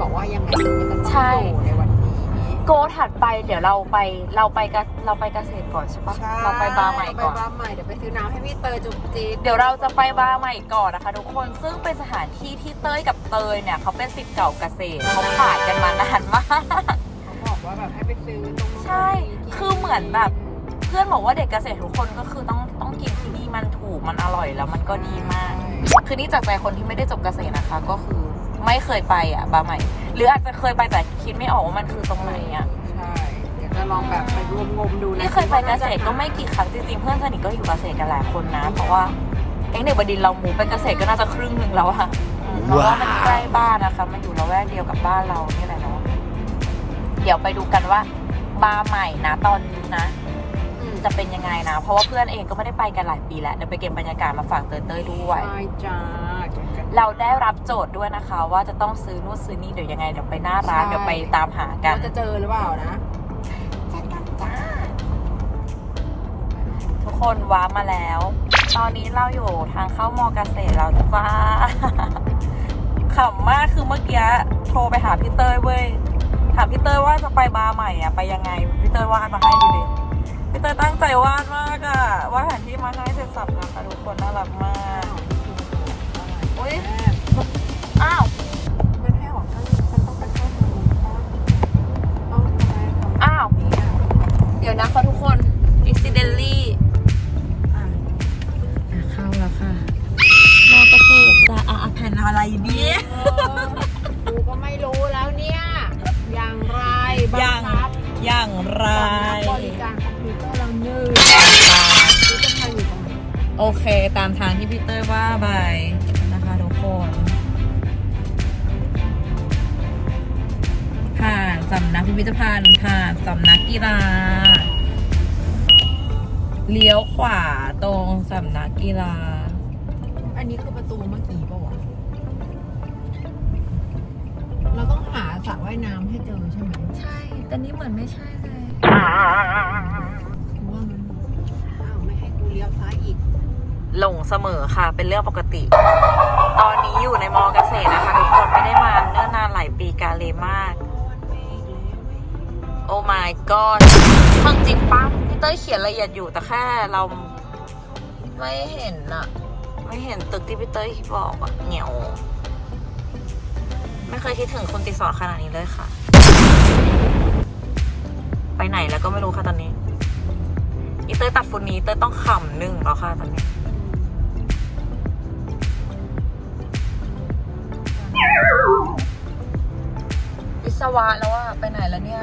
บอกว่ายังไงมันจะต้องใช่อยู่ในวันนี้โกถัดไปเดี๋ยวเราไปเราไปกะเราไปเกษตรก่อนใช่ปะใช่เราไปบาร์ใหม่ก่อนไปบาร์ใหม่เดี๋ยวไปซื้อน้ำให้พี่เตยจุกจิกเดี๋ยวเราจะไปบาร์ใหม่ก่อนนะคะ ทุกคนซึ่งเป็นสถานที่ที่เต้ยกับเตยเนี่ยเขาเป็นสิทธิ์เก่าเกษตรเขาขายกันมานานมากเขาบอกว่าแบบให้ไปซื้อตรงนู้นใช่คือเหมือนแบบเพื่อนบอกว่าเด็กเกษตรทุกคนก็คือต้องต้องกินที่นี่มันถูกมันอร่อยแล้วมันก็ดีมาก คือนี่จากใจคนที่ไม่ได้จบเกษตรนะคะก็คือ ไม่เคยไปอะบาร์ใหม่ หรืออาจจะเคยไปแต่คิดไม่ออกว่ามันคือตรงไหนอะใช่เดี๋ยวจะลองแบบไปรวมงมดูนะนี่เคยไปเกษตรก็ไม่กี่ครั้งจริงๆเพื่อนสนิทก็อยู่เกษตรกันหลายคนนะ เพราะว่าแก๊งเด็กบดินทร์เราหมูไปเกษตรก็น่าจะครึ่งหนึ่งแล้วอะเพราะว่ามันใกล้บ้านนะคะมันอยู่ละแวกเดียวกับบ้านเรานี่แหละเนาะเดี๋ยวไปดูกันว่าบาร์ใหม่นะตอนนี้นะอืม จะเป็นยังไงนะ เพราะว่าเพื่อนเองก็ไม่ได้ไปกันหลายปีแล้วเดี๋ยวไปเก็บบรรยากาศมาฝากเตยเต้ยด้วย ใช่จ้าเก็บกันเราได้รับโจทย์ด้วยนะคะ ว่าจะต้องซื้อนู่นซื้อนี่เดี๋ยวยังไงเดี๋ยวไปหน้าร้านใช่เดี๋ยวไปตามหากันว่าจะเจอหรือเปล่านะจัดกันจ้าทุกคนว้าร์ปมาแล้ว ตอนนี้เราอยู่ทางเข้ามอเกษตรเราจ้าขำมากคือเมื่อกี้โทรไปหาพี่เต้ยเว้ยถามพี่เต้ยว่าจะไปบาร์ใหม่อะไปยังไงพี่เต้ยวาดมาให้ดูดิ พี่เต้ยตั้งใจวาดมากอะวาดแผนที่มาให้เสร็จสับนะคะทุกคนน่ารักมากอุ๊ยอ้าวไม่ให้ออกข้างฉันต้องไปเข้าทางนู้นป่ะต้องทำไมทำอ้าวนี้อะเดี๋ยวนะคะทุกคน accidentally อะอะเข้าแล้วค่ะมอเกษตรจะอะอะแผ่นอะไรดีเออกูก็ไม่รู้แล้วเนี่ย อย่างไรบัอย่างคับอย่างไรสำนักบริการ โอเคตามทางที่พี่เต้ยว่าไปนะคะทุกคน ผ่านสำนักพิพิธภัณฑ์ผ่านสำนักกีฬา เลี้ยวขวาตรงสำนักกีฬา อันนี้คือประตูเมื่อกี้ป่าวะเราต้องหาสระว่ายน้ำให้เจอใช่ไหม ใช่ แต่นี้เหมือนไม่ใช่เลยกูว่ามันอ้าวไม่ให้กูเลี้ยวซ้ายอีก หลงเสมอค่ะ เป็นเรื่องปกติ ตอนนี้อยู่ในมอเกษตรนะคะทุกคนไม่ได้มาเนื่องนานหลายปีกาเลมาก โอ้ my god ฟังจริงปั๊พี่เต้ยเขียนละเอียดอยู่แต่แค่เราไม่เห็นอะไม่เห็นตึกที่พี่เต้ยบอกอะเหนียว ไม่เคยคิดถึงคนติสอนขนาดนี้เลยค่ะ ไปไหนแล้วก็ไม่รู้ค่ะตอนนี้อีเต้ยตัดฟุนนี้เต้ยต้องขำหนึ่งแล้วค่ะตอนนี้ ศวะแล้วอะไปไหนแล้วเนี่ย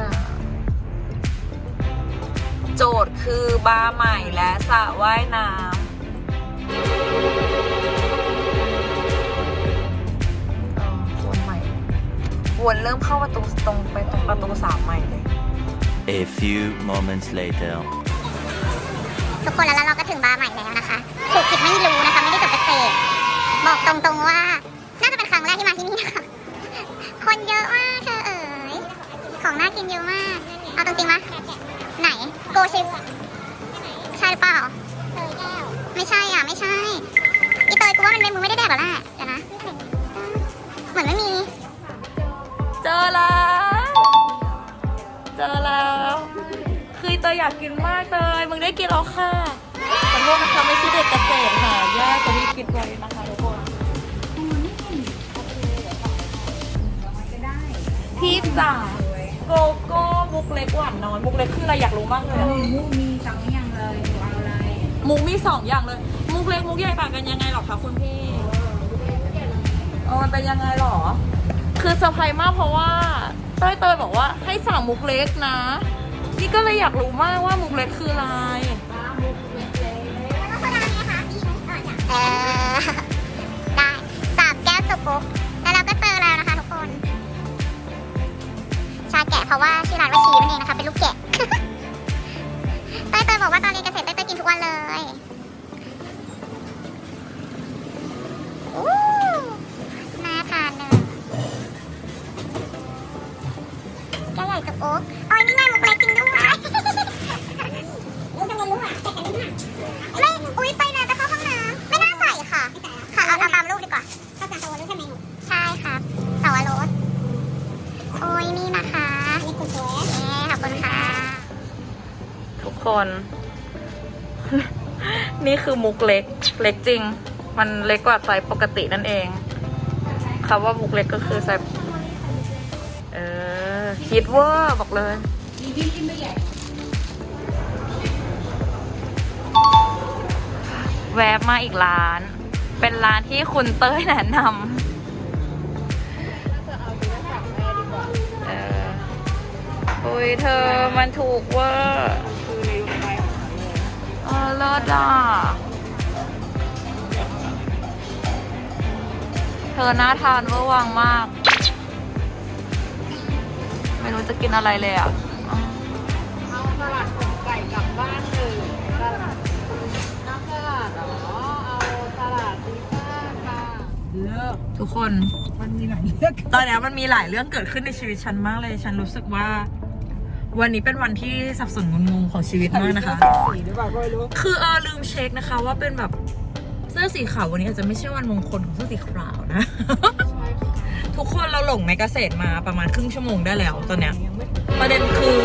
โจทย์คือบาร์ใหม่และสระว่ายน้ำเออวนใหม่วนเริ่มเข้าประตูตรงไปตรงประตูสามใหม่เลย A few moments later. ทุกคนแล้วเราก็ถึงบาร์ใหม่แล้วนะคะถูกผิดไม่รู้นะคะ ไม่ได้จบเกษตรบอกตรงๆว่า น่าจะเป็นครั้งแรกที่มาที่นี่นะคะคนเยอะมากเธอเอ๋ย ของน่ากินเยอะมาก เอาตรงๆมะไหน โกชิปใช่หรือเปล่า ไม่ใช่อะ ไม่ใช่ อีเตยกูว่ามันเป็นมึงไม่ได้แดกหรอล่ะเดี๋ยวนะ เหมือนไม่มี เจอแล้ว เจอแล้ว คือเตยอยากกินมากเตยมึงได้กินแล้วค่ะขอโทษนะคะไม่ใช่เด็กเกษตรค่ะแย่กว่าที่คิดไว้นะคะทุกคนพี่จ๋า โกโก้มุกเล็กหวานน้อยมุกเล็กคืออะไรอยากรู้มากเลยอะมุกมีสองอย่างเลยเอาอะไรมุกมีสองอย่างเลย มุกเล็กมุกใหญ่ต่างกันยังไงหรอคะคุณพี่เออมันเป็นยังไงหรอ คือเซอร์ไพรส์มากเพราะว่าเต้ยเตยบอกว่าให้สั่งมุกเล็กนะ นี่ก็เลยอยากรู้มากว่ามุกเล็กคืออะไรเออได้สามแก้วจบปุ๊บแล้วเราก็เจ ชาแกะเพราะว่าชื่อร้านว่าชีนั่นเองนะคะเป็นลูกแกะ นี่คือมุกเล็ก เล็กจริง มันเล็กกว่าไซส์ปกตินั่นเองคำว่ามุกเล็กก็คือไซส์เออคิดเว่าบอกเลยแวบมาอีกร้าน เป็นร้านที่คุณเต้ยแนะนำเอออุ้ยเธอมันถูกเว่า เออเลิศอะ เธอน่าทานเวอร์วังมาก ไม่รู้จะกินอะไรเลยอะเอาสลัดของไก่กลับบ้านหนึ่งสลัดน้ำสลัดเหรอเอาสลัดพิซซ่าค่ะเลิกทุกคน มันมีหลายเรื่องตอนเนี้ยมันมีหลายเรื่องเกิดขึ้นในชีวิตฉันมากเลย ฉันรู้สึกว่า วันนี้เป็นวันที่สับสนงุนงงของชีวิตมากนะคะ สีหรือเปล่าก็ไม่รู้คือเออลืมเช็คนะคะว่าเป็นแบบเสื้อสีขาววันนี้อาจจะไม่ใช่วันมงคลของเสื้อสีขาวนะ ใช่ค่ะทุกคนเราหลงในเกษตรมาประมาณครึ่งชั่วโมงได้แล้วตอนเนี้ย ยังไม่ถึง ประเด็นคือ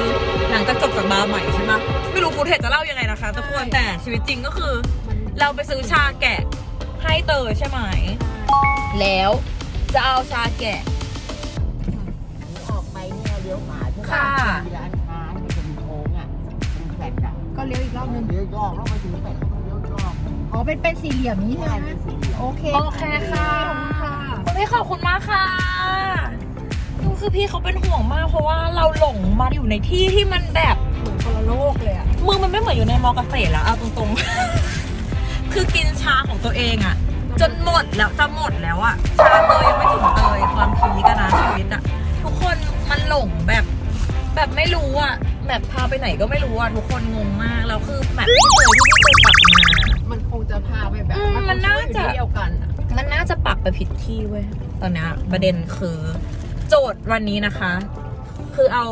หลังจากจบจากบาร์ใหม่ใช่ไหมไม่รู้ฟูเทจจะเล่ายังไงนะคะทุกคนแต่ชีวิตจริงก็คือ มันเราไปซื้อชาแกะให้เตยใช่ไหม แล้วจะเอาชาแกะ ออกไปเนี่ยเลี้ยวขวาใช่ไหมค่ะ มีร้าน ก็เลี้ยวอีกรอบนึงเลี้ยวรอบแล้วมาถึงแฟลตแล้วก็เลี้ยวรอบอ๋อเป็นเป็นสี่เหลี่ยมนี้ใช่ใช่ไหมเป็นสี่เหลี่ยมโอเคโอเคค่ะค่ะ คุณพี่ขอบคุณมากค่ะคือพี่เขาเป็นห่วงมากเพราะว่าเราหลงมาอยู่ในที่ที่มันแบบเหมือนคนละโลกเลยอะเมืองมันไม่เหมือนอยู่ในมอเกษตรแล้วเอาตรงๆ คือกินชาของตัวเองอะจนหมดแล้วจะหมดแล้วอะชาเตยยังไม่ถึงเตยความพีกันนะชีวิตอะทุกคนมันหลงแบบ แบบไม่รู้อะ แบบพาไปไหนก็ไม่รู้อะทุกคนงงมากแล้วคือแบบที่เตยที่ไม่เคยกลับมา มันคงจะพาไปแบบอืมมันน่าจะคงอยู่ที่เดียวกันอะมันน่าจะปักไปผิดที่เว้ยตอนเนี้ยประเด็นคือ โจทย์วันนี้นะคะ คือเอา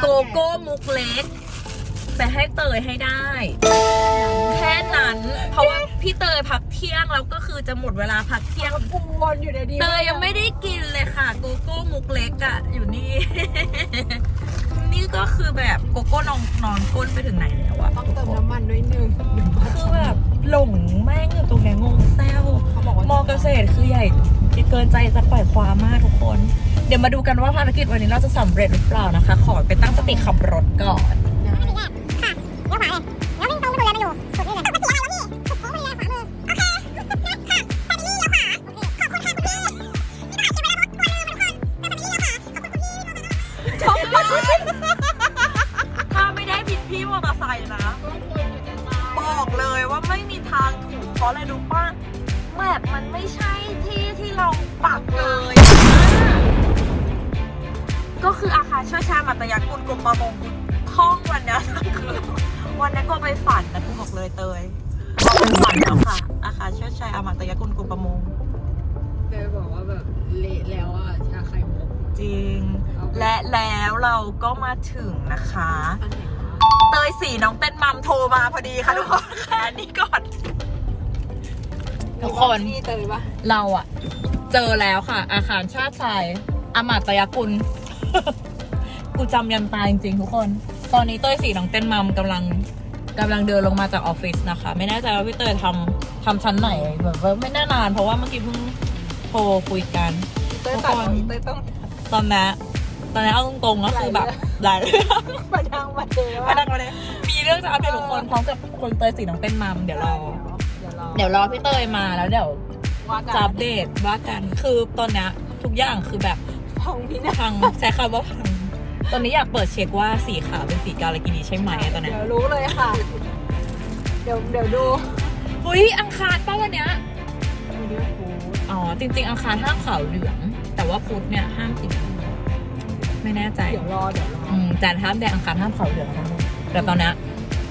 โกโก้มุกเล็กไปให้เตยให้ได้ แค่นั้น เพราะว่าพี่เตยพักเที่ยงแล้วก็คือจะหมดเวลาพักเที่ยงปูวนอยู่ในดีเตยยังไม่ได้กินเลยค่ะ โกโก้มุกเล็กอะอยู่นี่นี่ก็ คือแบบโกโก้นอนนอนก้นไปถึงไหนแล้วอะต้องเติมน้ำมันด้วยหนึ่งเดี๋ยวบ้าคือแบบหลงแม่งอยู่ตรงเนี้ยงงแซวเขาบอกว่ามอเกษตรคือใหญ่เกินใจจะปล่อยความมากทุกคน เดี๋ยวมาดูกันว่าภารกิจวันนี้เราจะสำเร็จหรือเปล่านะคะ ขอไปตั้งสติขับรถก่อน เพราะอะไรรู้ป่ะแมปมันไม่ใช่ที่ที่เราปักเลย ก็คืออาคารเชื่อชาญมัตยกุลกรมประมงท่องวันเนี้ยทั้งคืนวันนี้ก็ไปฝันนะคุณบอกเลยเตยเอาไปฝันแล้วค่ะ อาคารเชื่อชายอมตยกุลกรมประมงเตยบอกว่าแบบเละแล้วอะชาไข่มุกจริง และแล้วเราก็มาถึงนะคะอันไหนวะเตยสีน้องเต้นมัมโทรมาพอดีค่ะทุกคนค่ะอันนี้ก่อน ทุกคนนี่เตยปะเราอะเจอแล้วค่ะ อาคารชาติชายอมาตยกุล กูจำยันตายจริงๆทุกคน ตอนนี้เต้ยสีน้องเต้นมัมกำลังกำลังเดินลงมาจากออฟฟิศนะคะ ไม่แน่ใจว่าพี่เตยทำทำชั้นไหนแบบว่าไม่แน่นาน เพราะว่าเมื่อกี้เพิ่งโทรคุยกัน เตยตัดอีเตยต้องตอนนี้ตอนนี้เอาตรงๆก็คือแบบหลายเรื่องมาดังมาเจอมาดังมาเลยมีเรื่องจะอัปเดตทุกคนพร้อมกับคนเตยสีน้องเต้นมัมเดี๋ยวรอเดี๋ยวรอ เดี๋ยวรอพี่เตยมาแล้วเดี๋ยวว่ากัจะนอัปเดตว่ากันคือตอนเนี้ยทุกอย่างคือแบบพองพี่นะพังใช้คำว่าพังตอนนี้อยากเปิดเช็คว่าสีขาวเป็นสีกาลกินีใช่ไหมอะตอนเนี้ยเดี๋ยวรู้เลยค่ะ เดี๋ยวเดี๋ยวดูเฮ้ยอังคารป้าวันเนี้ยอ๋อจริง ๆ อังคารห้ามขาวเหลือง แต่ว่าพุธเนี่ยห้ามสีไม่แน่ใจ เดี๋ยวรอเดี๋ยวรออืมจันทร์ห้ามแดงอังคารห้ามขาวเหลืองนะแต่ตอนเนี้ย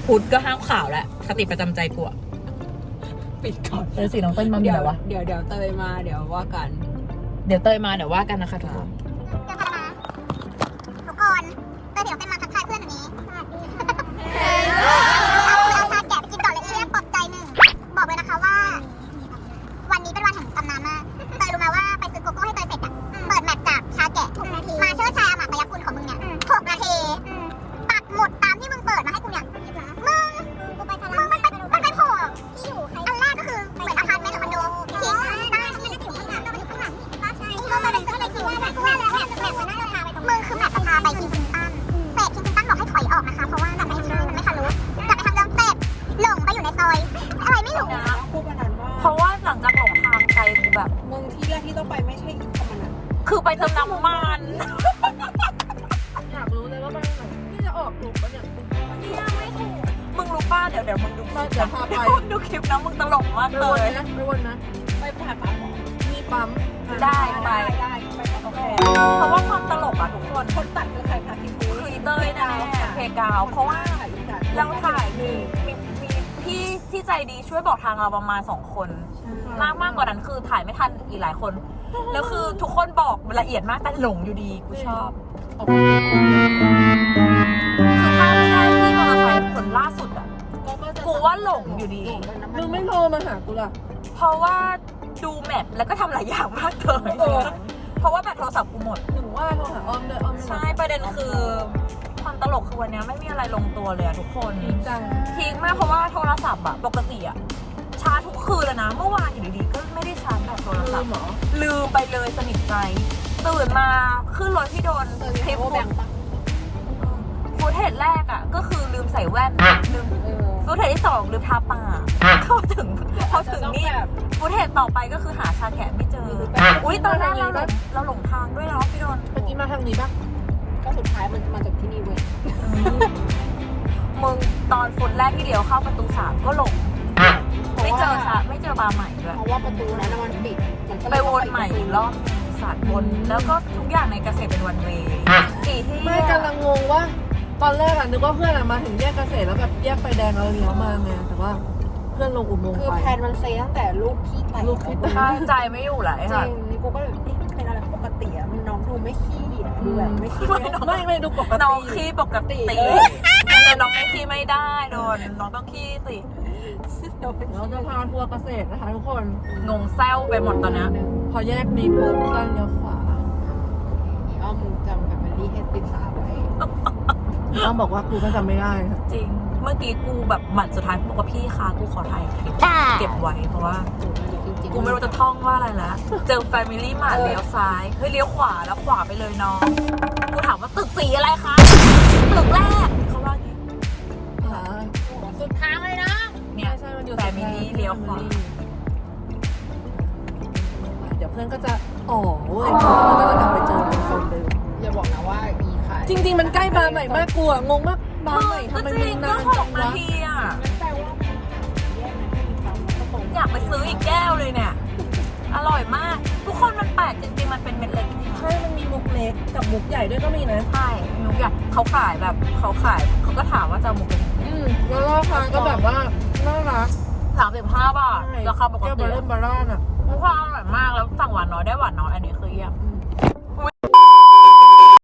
พุธก็ห้ามขาวแล้วคติประจำใจกูอะ ปิดก่อนเตยสีน้องเต้นมามีเดี๋อะยวไรวะ เดี๋ยวเดี๋ยวเตยมาเดี๋ยวว่ากัน เดี๋ยวเตยมาเดี๋ยวว่ากันนะคะทุกคนเดินพามาทุกคนเตยเดี๋ยวเป็นมาทักทายเพื่อนแบบนี้สวัสดีเอ ดี๋ยวเดี๋ยวมึงดูคลิปเดี๋ยวพาไปมึงดูคลิปนะมึงตลกมากไปเลวนย นะไปวนนะไปผ่านปั๊มเหรอมีปั๊มได้ไป ได้ไปโอเคเพราะว่าความตลกอะทุกคนคนตัดคือใครคะพี่ปุ้คืออีเต้ยแน่ๆเพกาว เพราะว่าถ่ายอีกอะเราถ่ายมีมีมีพี่ที่ใจดีช่วยบอกทางเราประมาณสองคน มากมากกว่านั้นคือถ่ายไม่ทันอีกหลายคน แล้วคือทุกคนบอกละเอียดมากแต่หลงอยู่ดีกูชอบคือถ้าไม่ได้พี่มอเตอร์ไซค์คนล่าสุดอะกู ว่าหลงอยู่ดีมึงไม่โทรมาหากูล่ะ เพราะว่าดูแมปแล้วก็ทำหลายอย่างมากเลยเออ เพราะว่าแบตโทรศัพท์กูหมด ถึงว่าโทรหาออมเลยออมไม่รับใช่ประเด็นคือความตลกคือวันเนี้ยไม่มีอะไรลงตัวเลยอะทุกคนจังพีคมากเพราะว่าโทรศัพท์อะปกติอะชาร์จทุกคืนเลยนะ เมื่อวานอยู่ดีๆก็ไม่ได้ชาร์จแบตโทรศัพท์หมอลืมไปเลยสนิทใจ ตื่นมาขึ้นรถที่โดนคลิปแบ่งปะฟูเทจแรกอะก็คือลืมใส่แว่นลืม เออ ฟูเทจที่สองลืมทาปากเข้าถึงพอถึงนี่แบบฟูเทจต่อไปก็คือหาชาแกะไม่เจอ อุ้ยตอนแรกเราหลงเราหลงทางด้วยเนาะพี่โดนเมื่อกี้มาทางนี้ปะก็สุดท้ายมันมาจากที่นี่เว้ยมึงตอนฟุตแรกที่เดียวเข้าประตูสามก็หลงไม่เจอชาไม่เจอบาร์ใหม่ด้วยเพราะว่าประตูนั้นมันปิดมันก็ไปวนใหม่อีกรอบสาดวนแล้วก็ทุกอย่างในเกษตรเป็นวันเวย์กี่ที่ไม่กำลังงงว่า ตอนแรกอะนึกว่าเพื่อนอะมาถึงแยกเกษตรแล้วแบบแยกไฟแดงแล้วเลี้ยวมาไงแต่ว่าเพื่อนลงอุโมงค์คือไป แพนมันเซตั้งแต่ลูกขี้แตกลูกขี้แตกใช่ใจไม่อยู่ไหลจริค่ะ งนี่กูก็เลยเอ๊ะเป็นอะไรปกติอะมันน้องดูไม่ขี้อะดูแบบไม่ขี้ไม่น้องไม่ไม่ดูปกน้องติขี้ปกติเออแต่น้องไม่ขี้ไม่ได้โดนน้องต้องขี้สิเราจะพาทัวร์เกษตรนะคะทุกคน งงแซวไปหมดตอนเนี้ยพอแยกนี้ปุ๊บก็เลี้ยวขวาอ้อมมึงจำแฟมิลี่ให้ติดตาไว้ ต้องบอกว่ากูก็จำไม่ได้ค่ะจริง เมื่อกี้กูแบบหมัดสุดท้ายกูบอกว่าพี่คะกูขอถ่ายคลิปเก็บไว้เพราะว่าจริงๆกูไม่รู้จะท่องว่าอะไรละเจอแฟมิลี่มาเลี้ยวซ้ายเฮ้ยเลี้ยวขวาแล้วขวาไปเลยน้องกูถามว่าตึกสีอะไรคะตึกแรกเขาว่าไงหาสุดทางเลยนะเนี่ยใช่มันอยู่แฟมิลี่เลี้ยวขวาเดี๋ยวเพื่อนก็จะอ๋อเว้ยเพราะว่ามันก็จะกลับไปเจอเป็นคนเดิมอย่าบอกนะว่าอีขาย จริง ๆ มันใกล้บาร์ใหม่มากกูอะงงมากบาร์ใหม่ทำไมก็จมีริงก็นานหจักงนาวะทีอะมันแปลว่ามันแยกนะให้มีปั๊มแล้วก็ตรงอยากไปซื้ออีกแก้วเลยเนี่ย อร่อยมาก ทุกคนมันแปลกจริงๆ มันเป็นเม็ดเล็กนี่ใช่มันมีมุกเล็กกับมุกใหญ่ด้วยก็มีนะ ใช่นุกอยากเขาขายแบบเขาขายเขาก็ถามว่าจะเอาหมูเป็นอืมแล้วราคาก็แบบว่าน่ารักสามสิบห้าบาทราคาปกแก้วติบาร์เรนบาร่านอะทุกคนอร่อยมากแล้วสั่งหวานน้อยได้หวานน้อยอันนี้คือเยี่ยมอุ๊ย